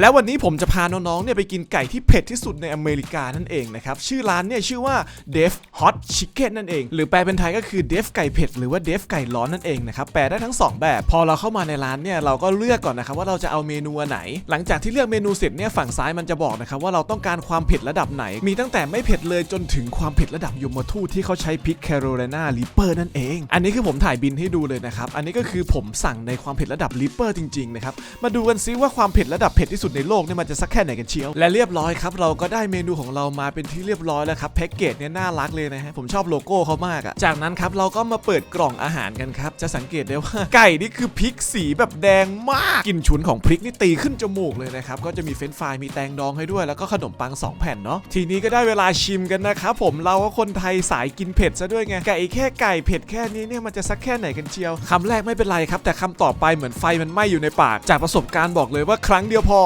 แล้ววันนี้ผมจะพาน้องๆ เนี่ยไปกินไก่ที่เผ็ดที่สุดในอเมริกานั่นเองนะครับ ชื่อร้านเนี่ยชื่อว่า Def Hot Chicken นั่นเอง หรือแปลเป็นไทยก็คือ Def ไก่เผ็ดหรือว่า Def ไก่ร้อนนั่นเองนะครับ แปลได้ทั้ง 2 แบบ พอเราเข้ามาในร้านเนี่ยเราก็เลือกก่อนนะครับว่าเราจะเอาเมนูไหน หลังจากที่เลือกเมนูเสร็จเนี่ยฝั่งซ้ายมันจะบอกนะครับว่าเราต้องการความเผ็ดระดับไหน มีตั้งแต่ไม่เผ็ดเลยจนถึงความเผ็ดระดับยมทูตที่เขาใช้พริกแคโรไลนาลิปเปอร์นั่นเอง อันนี้คือผมถ่ายบินให้ดูเลยนะครับอันนี้ก็คือผมสั่งในความเผ็ดระดับลิปเปอร์จริงๆนะครับมาดูกันซิว่าความเผ็ดระดับเผ็ดที่สุดในโลกเนี่ยมันจะสักแค่ไหนกันเชียว และเรียบร้อยครับ เราก็ได้เมนูของเรามาเป็นที่เรียบร้อยแล้วครับแพ็กเกจเนี่ยน่ารักเลยนะฮะผมชอบโลโก้เขามากอะจากนั้นครับเราก็มาเปิดกล่องอาหารกันครับ จะสังเกตได้ว่าไก่นี่คือพริกสีแบบแดงมากกลิ่นฉุนของพริกนี่ตีขึ้นจมูกเลยนะครับก็จะมีเฟรนฟรายมีแตงดองให้ด้วยแล้วก็ขนมปัง 2 แผ่นเนาะทีนี้ก็ได้เวลาชิมกันนะครับผมเราก็คนไทยสายกินเผ็ดซะด้วยไงไก่แค่ไก่เผ็ดแค่นี้เนี่ยมันจะสักแค่ไหนกันเชียวคำแรกไม่เป็นไรครับ แต่คำต่อไปเหมือนไฟมันไหม้อยู่ในปาก จากประสบการณ์บอกเลยว่าครั้งเดียวพอ